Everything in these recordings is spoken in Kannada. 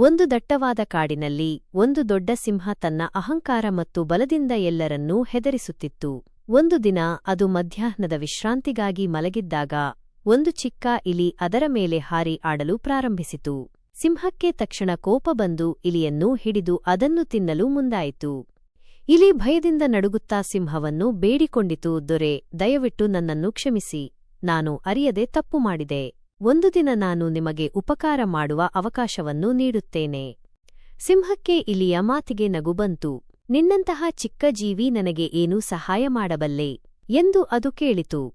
ಒಂದು ದಟ್ಟವಾದ ಕಾಡಿನಲ್ಲಿ ಒಂದು ದೊಡ್ಡ ಸಿಂಹ ತನ್ನ ಅಹಂಕಾರ ಮತ್ತು ಬಲದಿಂದ ಎಲ್ಲರನ್ನೂ ಹೆದರಿಸುತ್ತಿತ್ತು. ಒಂದು ದಿನ ಅದು ಮಧ್ಯಾಹ್ನದ ವಿಶ್ರಾಂತಿಗಾಗಿ ಮಲಗಿದ್ದಾಗ ಒಂದು ಚಿಕ್ಕ ಇಲಿ ಅದರ ಮೇಲೆ ಹಾರಿ ಆಡಲು ಪ್ರಾರಂಭಿಸಿತು. ಸಿಂಹಕ್ಕೆ ತಕ್ಷಣ ಕೋಪ ಬಂದು ಇಲಿಯನ್ನು ಹಿಡಿದು ಅದನ್ನು ತಿನ್ನಲು ಮುಂದಾಯಿತು. ಇಲಿ ಭಯದಿಂದ ನಡುಗುತ್ತಾ ಸಿಂಹವನ್ನು ಬೇಡಿಕೊಂಡಿತು, ದೊರೆ, ದಯವಿಟ್ಟು ನನ್ನನ್ನು ಕ್ಷಮಿಸಿ. ನಾನು ಅರಿಯದೆ ತಪ್ಪು ಮಾಡಿದೆ. ಒಂದು ದಿನ ನಾನು ನಿಮಗೆ ಉಪಕಾರ ಮಾಡುವ ಅವಕಾಶವನ್ನು ನೀಡುತ್ತೇನೆ. ಸಿಂಹಕ್ಕೆ ಇಲಿಯ ಮಾತಿಗೆ ನಗು ಬಂತು ನಿನ್ನಂತಹ ಚಿಕ್ಕ ಜೀವಿ ನನಗೆ ಏನೂ ಸಹಾಯ ಮಾಡಬಲ್ಲೆ ಎಂದು ಅದು ಕೇಳಿತು.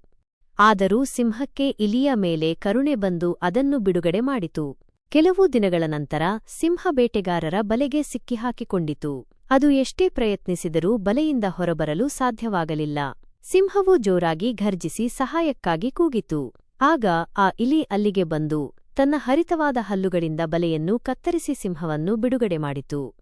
ಆದರೂ ಸಿಂಹಕ್ಕೆ ಇಲಿಯ ಮೇಲೆ ಕರುಣೆ ಬಂದು ಅದನ್ನು ಬಿಡುಗಡೆ ಮಾಡಿತು. ಕೆಲವು ದಿನಗಳ ನಂತರ ಸಿಂಹ ಬೇಟೆಗಾರರ ಬಲೆಗೆ ಸಿಕ್ಕಿಹಾಕಿಕೊಂಡಿತು. ಅದು ಎಷ್ಟೇ ಪ್ರಯತ್ನಿಸಿದರೂ ಬಲೆಯಿಂದ ಹೊರಬರಲು ಸಾಧ್ಯವಾಗಲಿಲ್ಲ. ಸಿಂಹವು ಜೋರಾಗಿ ಘರ್ಜಿಸಿ ಸಹಾಯಕ್ಕಾಗಿ ಕೂಗಿತು. ಆಗ ಆ ಇಲಿ ಅಲ್ಲಿಗೆ ಬಂದು ತನ್ನ ಹರಿತವಾದ ಹಲ್ಲುಗಳಿಂದ ಬಲೆಯನ್ನು ಕತ್ತರಿಸಿ ಸಿಂಹವನ್ನು ಬಿಡುಗಡೆ ಮಾಡಿತು.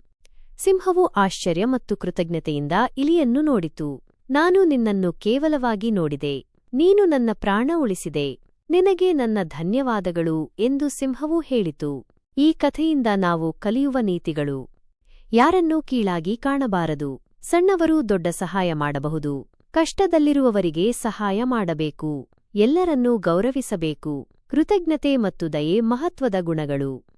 ಸಿಂಹವು ಆಶ್ಚರ್ಯ ಮತ್ತು ಕೃತಜ್ಞತೆಯಿಂದ ಇಲಿಯನ್ನು ನೋಡಿತು. ನಾನು ನಿನ್ನನ್ನು ಕೇವಲವಾಗಿ ನೋಡಿದೆ. ನೀನು ನನ್ನ ಪ್ರಾಣ ಉಳಿಸಿದೆ. ನಿನಗೆ ನನ್ನ ಧನ್ಯವಾದಗಳು ಎಂದು ಸಿಂಹವು ಹೇಳಿತು. ಈ ಕಥೆಯಿಂದ ನಾವು ಕಲಿಯುವ ನೀತಿಗಳು. ಯಾರನ್ನೂ ಕೀಳಾಗಿ ಕಾಣಬಾರದು. ಸಣ್ಣವರು ದೊಡ್ಡ ಸಹಾಯ ಮಾಡಬಹುದು. ಕಷ್ಟದಲ್ಲಿರುವವರಿಗೆ ಸಹಾಯ ಮಾಡಬೇಕು. ಎಲ್ಲರನ್ನೂ ಗೌರವಿಸಬೇಕು. ಕೃತಜ್ಞತೆ ಮತ್ತು ದಯೆ ಮಹತ್ವದ ಗುಣಗಳು.